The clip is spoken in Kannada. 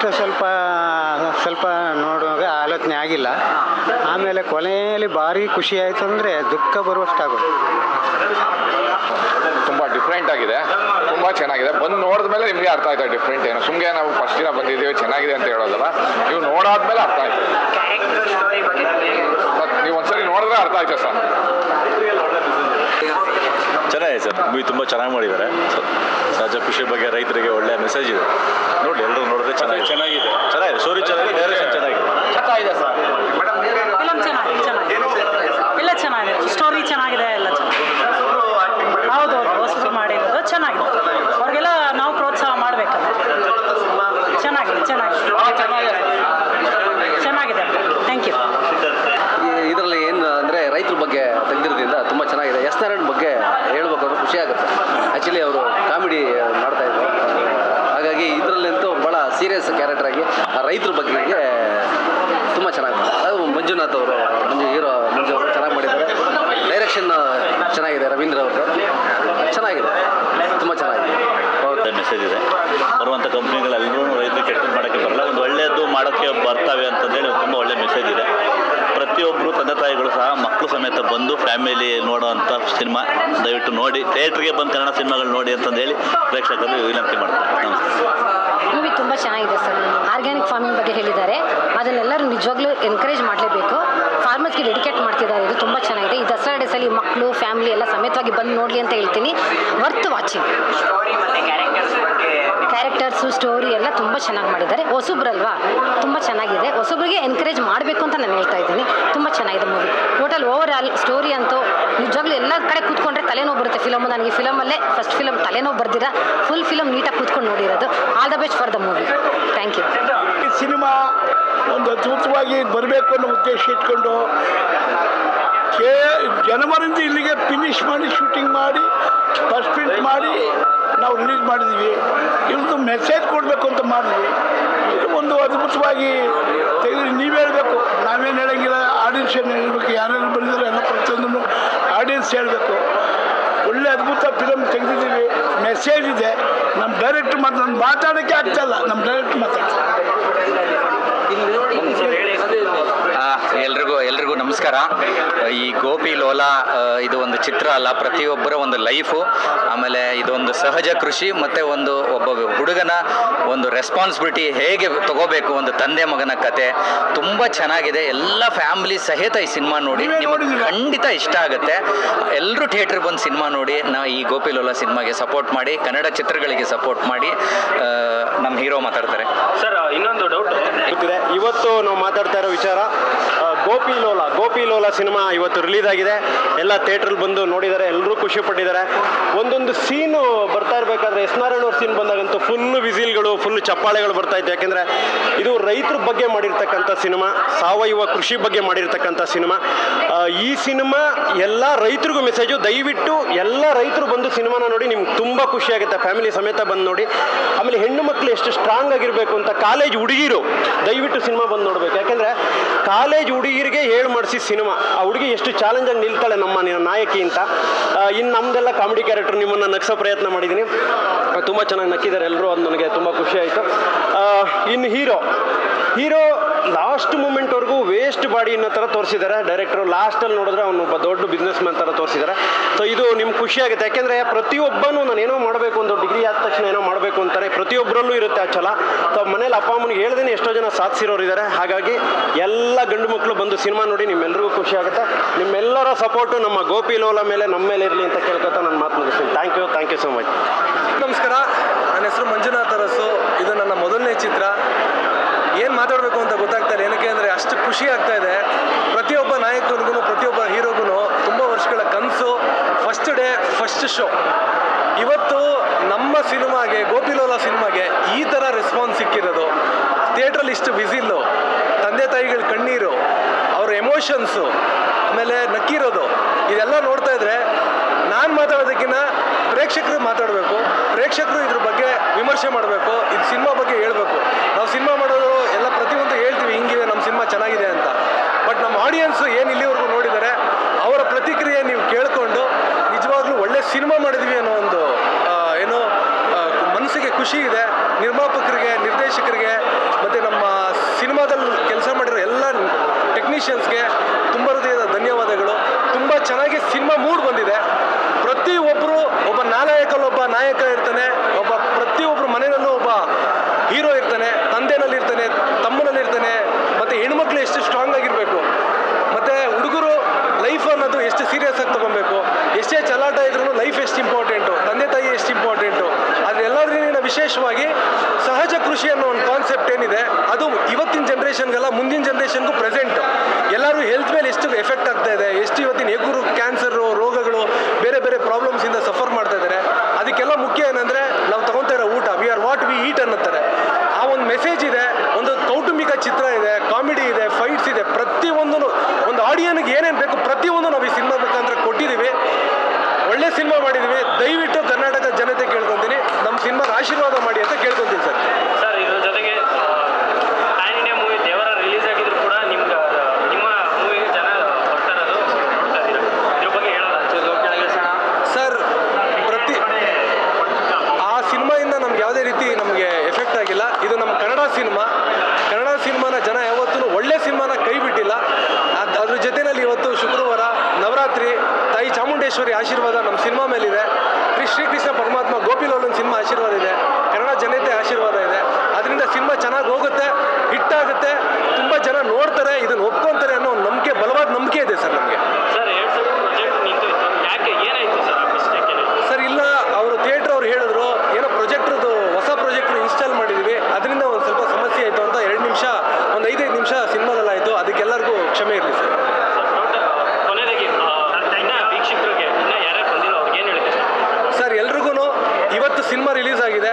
ಫಸ್ಟ್ ಸ್ವಲ್ಪ ಸ್ವಲ್ಪ ನೋಡುವಾಗ ಆಲೋಚನೆ ಆಗಿಲ್ಲ. ಆಮೇಲೆ ಕೊನೆಯಲ್ಲಿ ಭಾರಿ ಖುಷಿ ಆಯಿತು ಅಂದರೆ ದುಃಖ ಬರುವಷ್ಟಾಗೋದು ತುಂಬ ಡಿಫ್ರೆಂಟ್ ಆಗಿದೆ. ತುಂಬ ಚೆನ್ನಾಗಿದೆ. ಬಂದು ನೋಡಿದ ಮೇಲೆ ನಿಮಗೆ ಅರ್ಥ ಆಯ್ತು ಡಿಫ್ರೆಂಟ್ ಏನು? ಸುಮ್ಮನೆ ನಾವು ಫಸ್ಟ್ ದಿನ ಬಂದಿದ್ದೀವಿ ಚೆನ್ನಾಗಿದೆ ಅಂತ ಹೇಳೋದಲ್ಲ? ನೀವು ನೋಡಾದ್ಮೇಲೆ ಅರ್ಥ ಆಯ್ತು. ಮತ್ತು ನೀವು ಒಂದ್ಸರಿ ನೋಡಿದ್ರೆ ಅರ್ಥ ಆಯ್ತು ಸರ್? ಚೆನ್ನಾಗಿದೆ ಸರ್ ಮೂವಿ ತುಂಬ ಚೆನ್ನಾಗಿ ಮಾಡಿದ್ದಾರೆ. ಸೊ ಸಹಜ ಕೃಷಿ ಬಗ್ಗೆ ರೈತರಿಗೆ ಒಳ್ಳೆಯ ಮೆಸೇಜ್ ಇದೆ. ನೋಡಿ ಎಲ್ಲರೂ ನೋಡಿದ್ರೆ ಚೆನ್ನಾಗಿದೆ. ಚೆನ್ನಾಗಿದೆ. ಚೆನ್ನಾಗಿದೆ ಸ್ಟೋರಿ ಚೆನ್ನಾಗಿದೆ ಡೈರೆಕ್ಷನ್ ಚೆನ್ನಾಗಿದೆ. ಫಿಲಮ್ ಚೆನ್ನಾಗಿದೆ ಚೆನ್ನಾಗಿದೆ ಎಲ್ಲ ಚೆನ್ನಾಗಿದೆ ಸ್ಟೋರಿ ಚೆನ್ನಾಗಿದೆ ಎಲ್ಲ ಚೆನ್ನಾಗಿದೆ ಹೌದು ಹೌದು ಹೊಸಬ್ರು ಮಾಡಿರೋದು ಚೆನ್ನಾಗಿದೆ ಅವ್ರಿಗೆಲ್ಲ ನಾವು ಪ್ರೋತ್ಸಾಹ ಮಾಡಬೇಕಲ್ಲ ಚೆನ್ನಾಗಿದೆ ಚೆನ್ನಾಗಿದೆ ಚೆನ್ನಾಗಿದೆ ಥ್ಯಾಂಕ್ ಯು ಇದರಲ್ಲಿ ಏನು ಅಂದರೆ ರೈತರ ಬಗ್ಗೆ ತೆಗೆದಿರೋದ್ರಿಂದ ತುಂಬ ಚೆನ್ನಾಗಿದೆ ಎಸ್ ನಾರಾಯಣ್ ಬಗ್ಗೆ ಹೇಳ್ಬೇಕು ಅಂದ್ರೆ ಖುಷಿ ಆಗುತ್ತೆ ಆ್ಯಕ್ಚುಲಿ ಅವರು ಕಾಮಿಡಿ ಮಾಡ್ತಾ ಇದ್ರು ಹಾಗಾಗಿ ಇದರಲ್ಲಂತೂ ಭಾಳ ಸೀರಿಯಸ್ ಕ್ಯಾರೆಕ್ಟರ್ ಆಗಿ ಆ ರೈತರ ಬಗ್ಗೆ ತುಂಬ ಚೆನ್ನಾಗಿ ಅದು ಮಂಜುನಾಥ್ ಅವರು, ಮಂಜು ಹೀರೋ, ಮಂಜು ಅವರು ಚೆನ್ನಾಗಿ ಮಾಡಿದ್ದಾರೆ. ಡೈರೆಕ್ಷನ್ ಚೆನ್ನಾಗಿದೆ, ರವೀಂದ್ರ ಅವರು. ಚೆನ್ನಾಗಿದೆ, ತುಂಬ ಚೆನ್ನಾಗಿದೆ. ಮೆಸೇಜ್ ಇದೆ. ಬರುವಂಥ ಕಂಪ್ನಿಗಳೆಲ್ಲರೂ ರೈತರು ಕೆಟ್ಟದ್ದು ಮಾಡೋಕ್ಕೆ ಬರಲ್ಲ. ಒಂದು ಒಳ್ಳೆಯದು ಮಾಡೋಕ್ಕೆ ಬರ್ತವೆ ಅಂತಂದೇಳಿ ತುಂಬ ಒಳ್ಳೆ ಮೆಸೇಜ್ ಇದೆ. ಪ್ರತಿಯೊಬ್ಬರು ತಂದೆ ತಾಯಿಗಳು ಸಹ ಮಕ್ಕಳು ಸಮೇತ ಬಂದು ಫ್ಯಾಮಿಲಿ ನೋಡುವಂಥ ಸಿನಿಮಾ ದಯವಿಟ್ಟು ನೋಡಿ. ಥಿಯೇಟ್ರಿಗೆ ಬಂದು ಕನ್ನಡ ಸಿನಿಮಾಗಳು ನೋಡಿ ಅಂತಂದೇಳಿ ಪ್ರೇಕ್ಷಕರು ವಿನಂತಿ ಮಾಡ್ತಾರೆ ನಮಸ್ತೆ ಮೂವಿ ತುಂಬ ಚೆನ್ನಾಗಿದೆ ಸರ್ ಆರ್ಗ್ಯಾನಿಕ್ ಫಾರ್ಮಿಂಗ್ ಬಗ್ಗೆ ಹೇಳಿದ್ದಾರೆ ಅದನ್ನೆಲ್ಲರೂ ನಿಜವಾಗ್ಲೂ ಎನ್ಕರೇಜ್ ಮಾಡಲೇಬೇಕು ಫಾರ್ಮರ್ಸ್ಗೆ ಡೆಡಿಕೇಟ್ ಮಾಡ್ತಿದ್ದಾರೆ ಇದು ತುಂಬ ಚೆನ್ನಾಗಿದೆ ಈ ದಸರಾ ಡೇಸಲ್ಲಿ ಮಕ್ಕಳು ಫ್ಯಾಮಿಲಿ ಎಲ್ಲ ಸಮೇತವಾಗಿ ಬಂದು ನೋಡಲಿ ಅಂತ ಹೇಳ್ತೀನಿ. ವರ್ತ್ ವಾಚಿಂಗ್ ಕ್ಯಾರೆಕ್ಟರ್ಸು ಸ್ಟೋರಿ ಎಲ್ಲ ತುಂಬ ಚೆನ್ನಾಗಿ ಮಾಡಿದ್ದಾರೆ. ಹೊಸಬ್ರಲ್ವಾ ತುಂಬ ಚೆನ್ನಾಗಿದೆ. ಹೊಸಬ್ರಿಗೆ ಎನ್ಕರೇಜ್ ಮಾಡಬೇಕು ಅಂತ ನಾನು ಹೇಳ್ತಾ ಇದ್ದೀನಿ. ತುಂಬ ಚೆನ್ನಾಗಿದೆ movie total overall story ಅಂತೂ ನಿಜವಾಗ್ಲೂ ಎಲ್ಲ ಕಡೆ ಕೂತ್ಕೊಂಡ್ರೆ ತಲೆನೋವು ಬರುತ್ತೆ ಫಿಲಮ್ ನನಗೆ ಫಿಲಮಲ್ಲೇ ಫಸ್ಟ್ ಫಿಲಮ್ ತಲೆನೋವು ಬರ್ದಿರ? ಫುಲ್ ಫಿಲಮ್ ನೀಟಾಗಿ ಕೂತ್ಕೊಂಡು ನೋಡಿರೋದು. All the best for the movie thank you cinema ಒಂದು ಅದ್ಭುತವಾಗಿ ಬರಬೇಕು ಅನ್ನೋ ಉದ್ದೇಶ ಇಟ್ಕೊಂಡು ಕೇ ಜನವರಿಂದ ಇಲ್ಲಿಗೆ ಫಿನಿಶ್ ಮಾಡಿ ಶೂಟಿಂಗ್ ಮಾಡಿ ಫಸ್ಟ್ ಪ್ರಿಂಟ್ ಮಾಡಿ ನಾವು ರಿಲೀಸ್ ಮಾಡಿದ್ವಿ. ಇವ್ರದ್ದು ಮೆಸೇಜ್ ಕೊಡಬೇಕು ಅಂತ ಮಾಡಿದ್ವಿ. ಇದು ಒಂದು ಅದ್ಭುತವಾಗಿ ತೆಗೆದು ನೀವು ಹೇಳಬೇಕು. ನಾವೇನು ಹೇಳೋಂಗಿಲ್ಲ ಆಡಿಯನ್ಸ್ ಏನು ಹೇಳಬೇಕು, ಯಾರ್ಯಾರು ಬಂದಿದ್ದಾರೆ ಎಲ್ಲ ಪ್ರತಿಯೊಂದನ್ನು ಆಡಿಯನ್ಸ್ ಹೇಳಬೇಕು. ಒಳ್ಳೆ ಅದ್ಭುತ ಫಿಲಮ್ ತೆಗೆದಿದ್ದೀವಿ. ಮೆಸೇಜ್ ಇದೆ. ನಮ್ಮ ಡೈರೆಕ್ಟ್ ಮಾತು ನಾನು ಮಾತಾಡೋಕ್ಕೆ ಆಗ್ತಾಯಿಲ್ಲ ನಮ್ಮ ಡೈರೆಕ್ಟ್ ಮಾತಾಡ್ತಾರೆ ನಮಸ್ಕಾರ. ಈ ಗೋಪಿ ಲೋಲಾ ಇದು ಒಂದು ಚಿತ್ರ ಅಲ್ಲ ಪ್ರತಿಯೊಬ್ಬರ ಒಂದು ಲೈಫು ಆಮೇಲೆ ಇದೊಂದು ಸಹಜ ಕೃಷಿ ಮತ್ತು ಒಂದು ಒಬ್ಬ ಹುಡುಗನ ಒಂದು ರೆಸ್ಪಾನ್ಸಿಬಿಲಿಟಿ ಹೇಗೆ ತಗೋಬೇಕು ಒಂದು ತಂದೆ ಮಗನ ಕತೆ ತುಂಬ ಚೆನ್ನಾಗಿದೆ. ಎಲ್ಲ ಫ್ಯಾಮಿಲಿ ಸಹಿತ ಈ ಸಿನಿಮಾ ನೋಡಿ ನಿಮಗೆ ಖಂಡಿತ ಇಷ್ಟ ಆಗುತ್ತೆ. ಎಲ್ಲರೂ ಥಿಯೇಟ್ರಿಗೆ ಬಂದು ಸಿನಿಮಾ ನೋಡಿ ನಾ ಈ ಗೋಪಿ ಲೋಲಾ ಸಿನಿಮಾಗೆ ಸಪೋರ್ಟ್ ಮಾಡಿ ಕನ್ನಡ ಚಿತ್ರಗಳಿಗೆ ಸಪೋರ್ಟ್ ಮಾಡಿ ನಮ್ಮ ಹೀರೋ ಮಾತಾಡ್ತಾರೆ. ಸರ್ ಇನ್ನೊಂದು ಡೌಟ್ ಇವತ್ತು ನಾವು ಮಾತಾಡ್ತಾ ಇರೋ ವಿಚಾರ ಗೋಪಿ ಲೋಲ ಗೋಪಿ ಲೋಲ ಸಿನಿಮಾ ಇವತ್ತು ರಿಲೀಸ್ ಆಗಿದೆ. ಎಲ್ಲ ಥಿಯೇಟ್ರಲ್ಲಿ ಬಂದು ನೋಡಿದ್ದಾರೆ ಎಲ್ಲರೂ ಖುಷಿ ಪಟ್ಟಿದ್ದಾರೆ. ಒಂದೊಂದು ಸೀನು ಬರ್ತಾ ಇರಬೇಕಾದ್ರೆ ಎಸ್ ನಾರಾಯಣ ಅವ್ರ ಸೀನ್ ಬಂದಾಗಂತೂ ಫುಲ್ ವಿಸಿಲ್ಗಳು ಫುಲ್ ಚಪ್ಪಾಳೆಗಳು ಬರ್ತಾ ಇತ್ತು. ಯಾಕೆಂದರೆ ಇದು ರೈತರ ಬಗ್ಗೆ ಮಾಡಿರ್ತಕ್ಕಂಥ ಸಿನಿಮಾ, ಸಾವಯವ ಕೃಷಿ ಬಗ್ಗೆ ಮಾಡಿರ್ತಕ್ಕಂಥ ಸಿನಿಮಾ. ಈ ಸಿನಿಮಾ ಎಲ್ಲ ರೈತರಿಗೂ ಮೆಸೇಜು ದಯವಿಟ್ಟು ಎಲ್ಲ ರೈತರು ಬಂದು ಸಿನಿಮಾನ ನೋಡಿ, ನಿಮ್ಗೆ ತುಂಬ ಖುಷಿಯಾಗುತ್ತೆ ಫ್ಯಾಮಿಲಿ ಸಮೇತ ಬಂದು ನೋಡಿ. ಆಮೇಲೆ ಹೆಣ್ಣು ಮಕ್ಕಳು ಎಷ್ಟು ಸ್ಟ್ರಾಂಗ್ ಆಗಿರಬೇಕು ಅಂತ ಕಾಲೇಜ್ ಹುಡುಗಿರು ದಯವಿಟ್ಟು ಸಿನಿಮಾ ಬಂದು ನೋಡಬೇಕು. ಯಾಕೆಂದರೆ ಕಾಲೇಜ್ ಹುಡುಗಿರಿಗೆ ಹೇಳಿ ಮಾಡಿಸಿ ಸಿನಿಮಾ. ಆ ಹುಡುಗಿ ಎಷ್ಟು ಚಾಲೆಂಜಾಗಿ ನಿಲ್ತಾಳೆ ನಮ್ಮ ನಿನ್ನ ನಾಯಕಿ ಅಂತ. ಇನ್ನು ನಮ್ಮದೆಲ್ಲ ಕಾಮಿಡಿ ಕ್ಯಾರೆಕ್ಟರ್ ನಿಮ್ಮನ್ನು ನಕ್ಸೋ ಪ್ರಯತ್ನ ಮಾಡಿದ್ದೀನಿ ತುಂಬ ಚೆನ್ನಾಗಿ ನಕ್ಕಿದ್ದಾರೆ ಎಲ್ಲರೂ ಅದು ನನಗೆ ತುಂಬ ಖುಷಿ ಆಯಿತು. ಇನ್ನು ಹೀರೋ ಹೀರೋ ಲಾಸ್ಟ್ ಮೂಮೆಂಟ್ವರೆಗೂ ವೇಸ್ಟ್ ಬಾಡಿ ಅನ್ನೋ ಥರ ತೋರಿಸಿದ್ದಾರೆ ಡೈರೆಕ್ಟರು ಲಾಸ್ಟಲ್ಲಿ ನೋಡಿದ್ರೆ ಅವನು ಒಬ್ಬ ದೊಡ್ಡ ಬಿಸ್ನೆಸ್ ಮ್ಯಾನ್ ಥರ ತೋರಿಸಿದ್ದಾರೆ ಸೊ ಇದು ನಿಮ್ಗೆ ಖುಷಿ ಆಗುತ್ತೆ. ಯಾಕೆಂದರೆ ಪ್ರತಿಯೊಬ್ಬನೂ ನಾನು ಏನೋ ಮಾಡಬೇಕು ಒಂದು ಡಿಗ್ರಿ ಆದ ತಕ್ಷಣ ಏನೋ ಮಾಡಬೇಕು ಅಂತಾರೆ. ಪ್ರತಿಯೊಬ್ಬರಲ್ಲೂ ಇರುತ್ತೆ ಆ ಛಲ. ಸೊ ಮನೇಲಿ ಅಪ್ಪ ಅಮ್ಮನಿಗೆ ಹೇಳ್ದೇನೆ ಎಷ್ಟೋ ಜನ ಸಾಧಿಸಿರೋರು ಇದ್ದಾರೆ ಹಾಗಾಗಿ ಎಲ್ಲ ಗಂಡು ಮಕ್ಕಳು ಬಂದು ಸಿನಿಮಾ ನೋಡಿ ನಿಮ್ಮೆಲ್ಲರಿಗೂ ಖುಷಿ ಆಗುತ್ತೆ. ನಿಮ್ಮೆಲ್ಲರ ಸಪೋರ್ಟು ನಮ್ಮ ಗೋಪಿ ಲೋಲ ಮೇಲೆ ನಮ್ಮ ಮೇಲೆ ಇರಲಿ ಅಂತ ಕೇಳ್ಕೊತಾ ನಾನು ಮಾತು ಮುಗಿಸ್ತೀನಿ. Thank you thank you so much ನಮಸ್ಕಾರ. ನನ್ನ ಹೆಸರು ಮಂಜುನಾಥ್ ಅರಸು ಇದು ನನ್ನ ಮೊದಲನೇ ಚಿತ್ರ. ಏನು ಮಾತಾಡಬೇಕು ಅಂತ ಅಷ್ಟು ಖುಷಿ ಆಗ್ತಾ ಇದೆ. ಪ್ರತಿಯೊಬ್ಬ ನಾಯಕನಿಗೂ, ಪ್ರತಿಯೊಬ್ಬ ಹೀರೋಗೂ ತುಂಬ ವರ್ಷಗಳ ಕನಸು. ಫಸ್ಟ್ ಡೇ ಫಸ್ಟ್ ಶೋ ಇವತ್ತು ನಮ್ಮ ಸಿನಿಮಾಗೆ, ಗೋಪಿಲೋಲ ಸಿನಿಮಾಗೆ ಈ ಥರ ರೆಸ್ಪಾನ್ಸ್ ಸಿಕ್ಕಿರೋದು. ಥಿಯೇಟ್ರಲ್ಲಿ ಇಷ್ಟು ವಿಸಿಲ್ಲು ತಂದೆ ತಾಯಿಗಳ ಕಣ್ಣೀರು, ಅವ್ರ ಎಮೋಷನ್ಸು ಆಮೇಲೆ ನಕ್ಕಿರೋದು. ಇದೆಲ್ಲ ನೋಡ್ತಾ ಇದ್ರೆ ನಾನು ಮಾತಾಡೋದಕ್ಕಿಂತ ಪ್ರೇಕ್ಷಕರು ಮಾತಾಡಬೇಕು. ಪ್ರೇಕ್ಷಕರು ಇದ್ರ ಬಗ್ಗೆ ವಿಮರ್ಶೆ ಮಾಡಬೇಕು. ಇದು ಸಿನಿಮಾ ಬಗ್ಗೆ ಹೇಳಬೇಕು. ನಾವು ಸಿನಿಮಾ ಮಾಡೋದು ಎಲ್ಲ ಪ್ರತಿಯೊಂದು ಹೇಳ್ತೀವಿ, ಹಿಂಗಿದೆ ನಮ್ಮ ಸಿನಿಮಾ ಚೆನ್ನಾಗಿದೆ ಅಂತ. ಬಟ್ ನಮ್ಮ ಆಡಿಯನ್ಸು ಏನು ಇಲ್ಲಿವರೆಗೂ ನೋಡಿದರೆ ಅವರ ಪ್ರತಿಕ್ರಿಯೆ ನೀವು ಕೇಳಿಕೊಂಡು ನಿಜವಾಗ್ಲೂ ಒಳ್ಳೆ ಸಿನಿಮಾ ಮಾಡಿದ್ವಿ ಅನ್ನೋ ಒಂದು ಏನು ಮನಸ್ಸಿಗೆ ಖುಷಿ ಇದೆ. ನಿರ್ಮಾಪಕರಿಗೆ, ನಿರ್ದೇಶಕರಿಗೆ, ಮತ್ತು ನಮ್ಮ ಸಿನಿಮಾದಲ್ಲಿ ಕೆಲಸ ಮಾಡಿರೋ ಎಲ್ಲ ಟೆಕ್ನಿಷಿಯನ್ಸ್ಗೆ ವಿಶೇಷವಾಗಿ ಸಹಜ ಕೃಷಿ ಅನ್ನೋ ಒಂದು ಕಾನ್ಸೆಪ್ಟ್ ಏನಿದೆ, ಅದು ಇವತ್ತಿನ ಜನ್ರೇಷನ್ಗೆಲ್ಲ ಮುಂದಿನ ಜನ್ರೇಷನ್ಗೂ ಪ್ರೆಸೆಂಟ್ ಎಲ್ಲರೂ ಹೆಲ್ತ್ ಮೇಲೆ ಎಷ್ಟು ಎಫೆಕ್ಟ್ ಆಗ್ತಾ ಇದೆ, ಎಷ್ಟು ಇವತ್ತಿನ ಹೆಗುರು ಕ್ಯಾನ್ ಸಿದ್ದೇಶ್ವರಿ ಆಶೀರ್ವಾದ ನಮ್ಮ ಸಿನಿಮಾ ಮೇಲಿದೆ. ಶ್ರೀ ಶ್ರೀಕೃಷ್ಣ ಪರಮಾತ್ಮ ಗೋಪಿಲೋಲನ್ ಸಿನಿಮಾ ಆಶೀರ್ವಾದ ಇದೆ. ಕನ್ನಡ ಜನತೆ ಆಶೀರ್ವಾದ ಇದೆ. ಅದರಿಂದ ಸಿನಿಮಾ ಚೆನ್ನಾಗಿ ಹೋಗುತ್ತೆ, ಹಿಟ್ ಆಗುತ್ತೆ. ತುಂಬ ಜನ ನೋಡ್ತಾರೆ, ಇದನ್ನು ಒಪ್ಕೊಂಡು ಸಿನಿಮಾ ರಿಲೀಸ್ ಆಗಿದೆ.